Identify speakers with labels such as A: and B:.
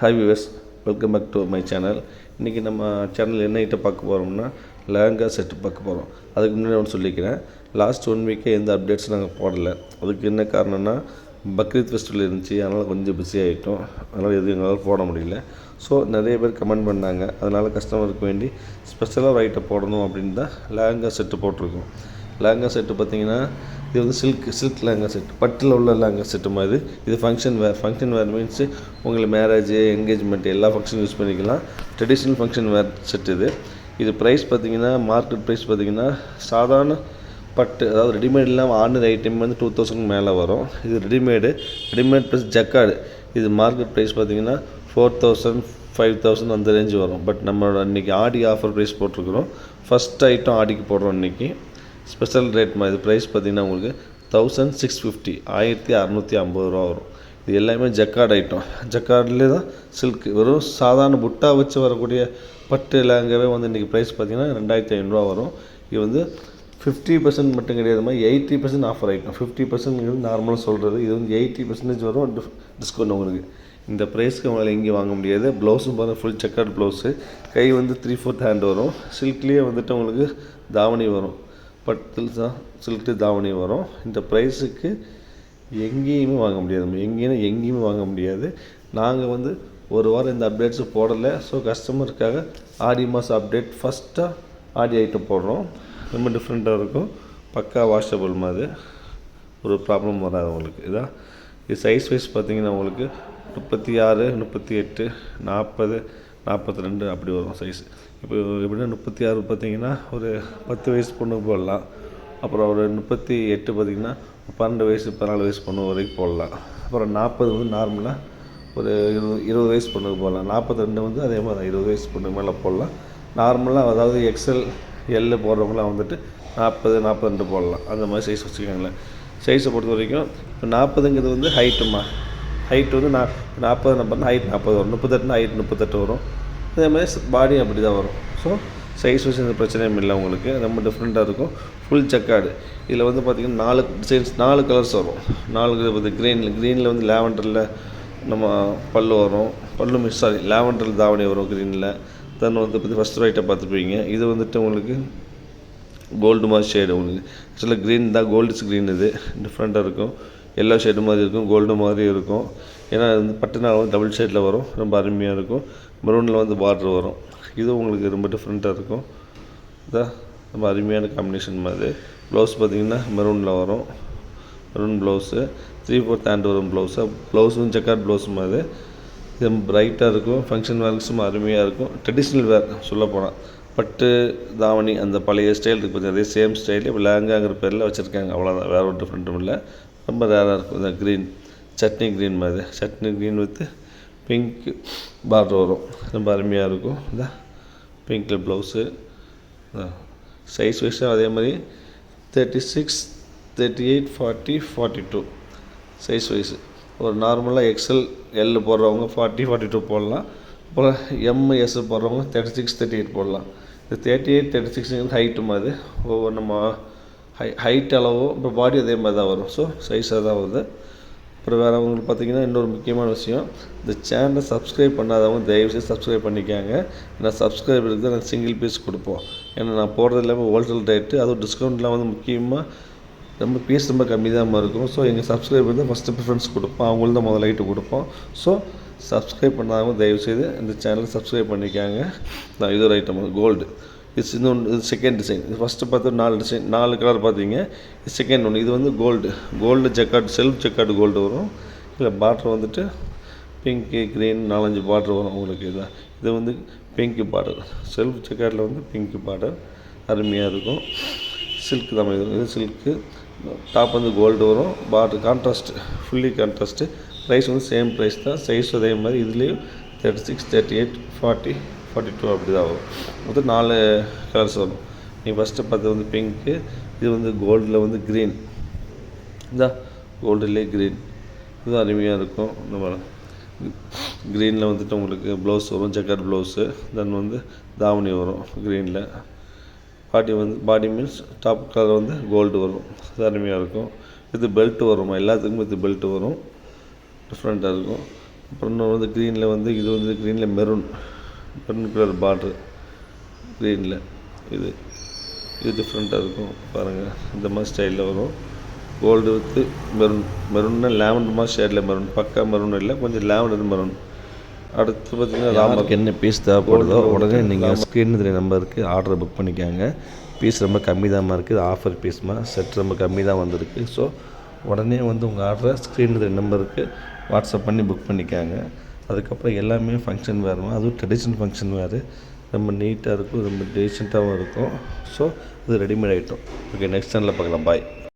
A: Hi viewers welcome back to my channel இன்றைக்கி நம்ம channel என்ன ஐட்டம் பார்க்க போகிறோம்னா லேங்கா செட்டு பார்க்க போகிறோம் அதுக்கு முன்னாடி ஒன்று சொல்லிக்கிறேன். லாஸ்ட் ஒன் வீக்கே எந்த அப்டேட்ஸும் நாங்கள் போடலை. அதுக்கு என்ன காரணம்னா பக்ரீத் ஃபெஸ்டிவல் இருந்துச்சு. அதனால் கொஞ்சம் பிஸி ஆகிட்டோம் அதனால் எதுவும் எங்களால் போட முடியல. ஸோ நிறைய பேர் கமெண்ட் பண்ணாங்க. அதனால் கஸ்டமருக்கு வேண்டி ஸ்பெஷலாக ஒரு ஐட்டம் போடணும் அப்படின்னு தான் லேங்கா செட்டு போட்டிருக்கோம். லேங்கா செட்டு பார்த்தீங்கன்னா இது வந்து சில்க் சில்க் லேங்கா செட் பட்டில் உள்ள லேங்கா செட்டு மாதிரி இது. Function wear function wear means உங்களுக்கு மேரேஜ் என்கேஜ்மெண்ட் எல்லா ஃபங்க்ஷன் யூஸ் பண்ணிக்கலாம். ட்ரெடிஷ்னல் ஃபங்க்ஷன் வேர் செட் இது. இது ப்ரைஸ் பார்த்தீங்கன்னா மார்க்கெட் ப்ரைஸ் பார்த்தீங்கன்னா சாதாரண பட்டு அதாவது ரெடிமேட் இல்லாமல் ஆர்டினரி ஐட்டம் வந்து டூ தௌசண்ட் மேலே வரும். இது ரெடிமேடு ரெடிமேட் ப்ளஸ் ஜக்காடு இது மார்க்கெட் ப்ரைஸ் பார்த்தீங்கன்னா ஃபோர் தௌசண்ட் ஃபைவ் தௌசண்ட் அந்த ரேஞ்ச் வரும். பட் நம்மளோட இன்றைக்கி ஆடி ஆஃபர் ப்ரைஸ் போட்டிருக்கிறோம். ஃபஸ்ட் ஐட்டம் ஆடிக்கு போடுறோம் இன்றைக்கி ஸ்பெஷல் ரேட் மாதிரி ப்ரைஸ் பார்த்தீங்கன்னா உங்களுக்கு தௌசண்ட் சிக்ஸ் ஃபிஃப்டி ஆயிரத்தி அறநூற்றி ஐம்பது ரூபா வரும். இது எல்லாமே ஜக்கார்டு ஐட்டம் ஜக்கார்ட்லேயே தான் சில்க் வெறும் சாதாரண புட்டா வச்சு வரக்கூடிய பட்டு லேங்கவே வந்து இன்றைக்கி ப்ரைஸ் பார்த்தீங்கன்னா ரெண்டாயிரத்தி ஐநூறுரூவா வரும். இது வந்து ஃபிஃப்டி பர்சன்ட் மட்டும் கிடையாது மாதிரி eighty percent offer item fifty பர்சன்ட்ங்கிறது நார்மலாக சொல்கிறது இது வந்து எயிட்டி பர்சன்டேஜ் வரும் டிஸ்கவுண்ட் உங்களுக்கு. இந்த ப்ரைஸ்க்கு உங்களால் எங்கேயும் வாங்க முடியாது. ப்ளவுஸும் பார்த்தா ஃபுல் செக்கர்ட் ப்ளவுஸு கை வந்து த்ரீ ஃபோர்த் ஹேண்ட் வரும் சில்க்லேயே வந்துட்டு உங்களுக்கு தாவணி வரும். பட்டில் தான் சில்க்கு தாவணி வரும். இந்த ப்ரைஸுக்கு எங்கேயுமே வாங்க முடியாது. நம்ம எங்கேயுமே எங்கேயுமே வாங்க முடியாது. நாங்கள் வந்து ஒரு வாரம் இந்த அப்டேட்ஸு போடலை. ஸோ கஸ்டமருக்காக ஆடி மாதம் அப்டேட் ஃபஸ்ட்டாக ஆடி ஐட்டம் போடுறோம். ரொம்ப டிஃப்ரெண்ட்டாக இருக்கும். பக்கா வாஷபிள் மாதிரி. ஒரு ப்ராப்ளம் வராது உங்களுக்கு. இதான் இது சைஸ் வைஸ் பார்த்தீங்கன்னா உங்களுக்கு முப்பத்தி ஆறு முப்பத்தி எட்டு நாற்பது நாற்பத்தி ரெண்டு அப்படி வரும் சைஸ் இப்போ எப்படின்னா முப்பத்தி ஆறு பார்த்தீங்கன்னா ஒரு பத்து வயசு பொண்ணுக்கு போடலாம். அப்புறம் ஒரு முப்பத்தி எட்டு பார்த்தீங்கன்னா பன்னெண்டு வயசு பதினாலு வயசு பொண்ணு வரைக்கும் போடலாம். அப்புறம் நாற்பது வந்து நார்மலாக ஒரு இருபது இருபது வயசு பொண்ணுக்கு போடலாம். நாற்பத்தி ரெண்டு வந்து அதே மாதிரி தான் இருபது வயசு பொண்ணுக்கு மேலே போடலாம். நார்மலாக அதாவது எக்ஸல் எல்லு போடுறவங்களாம் வந்துட்டு நாற்பது நாற்பது ரெண்டு போடலாம். அந்த மாதிரி சைஸ் வச்சுக்கோங்களேன். சைஸை பொறுத்த வரைக்கும் இப்போ நாற்பதுங்கிறது வந்து ஹைட்டுமா ஹைட் வந்து நான் நாற்பது நம்பர்னா ஹைட் நாற்பது வரும். முப்பத்தெட்டுனா ஹைட் முப்பத்தெட்டு வரும். அதே மாதிரி பாடியும் அப்படி தான் வரும். ஸோ சைஸ் வச்சு எந்த பிரச்சனையும் இல்லை உங்களுக்கு. ரொம்ப டிஃப்ரெண்ட்டாக இருக்கும். ஃபுல் செக்காடு இதில் வந்து பார்த்திங்கன்னா நாலு டிசைன்ஸ் நாலு கலர்ஸ் வரும். நாலு வந்து க்ரீனில் க்ரீனில் வந்து லேவண்டரில் நம்ம பல்லு வரும். பல்லு மிஸ் சாரி லேவண்டரில் தாவணி வரும் க்ரீனில் தென் வந்து பற்றி ஃபஸ்ட் ரைட்டை பார்த்துப்பீங்க. இது வந்துட்டு உங்களுக்கு கோல்டு மாதிரி ஷேடு உங்களுக்கு. ஆக்சுவலாக க்ரீன் தான் கோல்டு க்ரீன் இது. டிஃப்ரெண்ட்டாக இருக்கும். எல்லோ ஷேடு மாதிரி இருக்கும் கோல்டு மாதிரி இருக்கும். ஏன்னா வந்து பட்டுனால் வந்து டபுள் ஷேடில் வரும். ரொம்ப அருமையாக இருக்கும். மெரூனில் வந்து பார்டர் வரும். இது உங்களுக்கு ரொம்ப டிஃப்ரெண்ட்டாக இருக்கும். இதான் ரொம்ப அருமையான காம்பினேஷன் மாதிரி ப்ளவுஸ் பார்த்திங்கன்னா மெரூனில் வரும். Maroon blouse three fourth hand வரும் ப்ளவுஸு ப்ளவுஸும் ஜக்கார்ட் ப்ளவுஸ் மாதிரி இது. பிரைட்டாக இருக்கும். ஃபங்க்ஷன் வேர்க்ஸும் அருமையாக இருக்கும். ட்ரெடிஷ்னல் வேர் சொல்லப்போனால் பட்டு தாவணி அந்த பழைய ஸ்டைல் இருக்குது பார்த்தீங்கன்னா அதே சேம் ஸ்டைல் இப்போ லேங்காங்கிற பேரில் வச்சுருக்காங்க. அவ்வளோதான் வேறு ஒரு டிஃப்ரெண்ட்டும் இல்லை. ரொம்ப ரேராக இருக்கும். இந்த க்ரீன் சட்னி க்ரீன் மாதிரி. Chutney green with pink border வரும். ரொம்ப அருமையாக இருக்கும். இந்த பிங்கில் ப்ளவுஸு சைஸ் வைஸும் அதே மாதிரி thirty six thirty eight forty forty two size wise ஒரு நார்மலாக எக்ஸல் எல் போடுறவங்க ஃபார்ட்டி ஃபார்ட்டி டூ போடலாம். அப்புறம் எம்எஸ் போடுறவங்க தேர்ட்டி சிக்ஸ் தேர்ட்டி எயிட் போடலாம். இந்த தேர்ட்டி எயிட் தேர்ட்டி சிக்ஸுங்கிறது ஹைட்டு மாதிரி ஒவ்வொரு நம்ம ஹை ஹைட் அளவோ இப்போ பாடி அதே மாதிரி தான் வரும். ஸோ சைஸாக தான் வருது. அப்புறம் வேறு அவங்களுக்கு பார்த்தீங்கன்னா இன்னொரு முக்கியமான விஷயம் இந்த சேனலை சப்ஸ்கிரைப் பண்ணாதவங்க தயவுசெய்து சப்ஸ்கிரைப் பண்ணிக்காங்க. ஏன்னா சப்ஸ்கிரைபருக்கு தான் நாங்கள் சிங்கிள் பீஸ் கொடுப்போம். ஏன்னா நான் போடுறது இல்லாமல் ஹோல்சேல் ரேட்டு அதுவும் டிஸ்கவுண்ட்லாம் வந்து முக்கியமாக ரொம்ப பீஸ் ரொம்ப கம்மி தான் இருக்கும். ஸோ எங்கள் சப்ஸ்கிரைபர் தான் ஃபஸ்ட்டு ப்ரிஃபரன்ஸ் கொடுப்போம். அவங்களுக்கு தான் முதல் லைட்டு கொடுப்போம். ஸோ சப்ஸ்கிரைப் பண்ணாதவங்க தயவுசெய்து இந்த சேனலை சப்ஸ்கிரைப் பண்ணிக்காங்க. நான் இது ஒரு ஐட்டம் கோல்டு இது இன்னொன்று இது செகண்ட் டிசைன் ஃபஸ்ட்டு பார்த்து நாலு டிசைன் நாலு கலர் பார்த்தீங்க. இது செகண்ட் ஒன்று இது வந்து gold gold jacquard self jacquard gold வரும். இல்லை பார்டர் வந்துட்டு பிங்க்கு க்ரீன் நாலஞ்சு பார்டர் வரும் உங்களுக்கு. இதான் இது வந்து பிங்க்கு பார்டர் செல்ஃப் ஜக்கார்டில் வந்து பிங்க்கு பார்டர் அருமையாக இருக்கும். சில்க் தான் இது இது சில்க்கு டாப் வந்து கோல்டு வரும். Border contrast fully contrast price வந்து சேம் ப்ரைஸ் தான். சைஸ் அதே மாதிரி. இதுலேயும் thirty six thirty eight forty forty two அப்படி தான் ஆகும் மொத்தம் நாலு கலர்ஸ் வரும். நீங்கள் ஃபஸ்ட்டு பார்த்தது வந்து பிங்க்கு இது வந்து கோல்டில் வந்து க்ரீன் இந்த கோல்டுலேயே க்ரீன் இது அருமையாக இருக்கும். நம்ம க்ரீனில் வந்துட்டு உங்களுக்கு ப்ளவுஸ் வரும் ஜக்கர் ப்ளவுஸு தென் வந்து தாவணி வரும் க்ரீனில் பாடி வந்து பாடி மீன்ஸ் டாப் கலர் வந்து கோல்டு வரும். அது அருமையாக இருக்கும். இது பெல்ட் வரும். எல்லாத்துக்குமே இது பெல்ட் வரும். டிஃப்ரெண்ட்டாக இருக்கும். அப்புறம் இன்னும் வந்து க்ரீனில் வந்து இது வந்து க்ரீனில் மெரூன் மெரூன் கலர் பார்ட்ரு க்ரீனில் இது இது டிஃப்ரெண்ட்டாக இருக்கும். பாருங்கள் இந்த மாதிரி ஸ்டைலில் வரும். கோல்டு வித்து மெரூன் மெரூன்னா லேவண்டர் மாதிரி ஷேடில் மெரூன் பக்கா மெரூன் இல்லை கொஞ்சம் லேவண்டர் மெரூன் அடுத்து பார்த்தீங்கன்னா ராமருக்கு என்ன பீஸ் தேவைப்படுதோ உடனே நீங்கள் ஸ்க்ரீன் தெரிய நம்பருக்கு ஆர்டரை புக் பண்ணிக்கோங்க. பீஸ் ரொம்ப கம்மி தான்மா இருக்குது ஆஃபர் பீஸ்மா செட் ரொம்ப கம்மி தான் வந்திருக்கு. ஸோ உடனே வந்து உங்கள் ஆர்டரை ஸ்க்ரீன் தெரிய நம்பருக்கு வாட்ஸ்அப் பண்ணி புக் பண்ணிக்கோங்க. அதுக்கப்புறம் எல்லாமே ஃபங்க்ஷன் வேறுமா அதுவும் ட்ரெடிஷ்னல் ஃபங்க்ஷன் வேறு. ரொம்ப நீட்டாக இருக்கும் ரொம்ப டீசெண்டாகவும் இருக்கும். ஸோ அது ரெடிமேட் ஐட்டம் ஓகே நெக்ஸ்ட் சேனலில் பார்க்கலாம். பாய்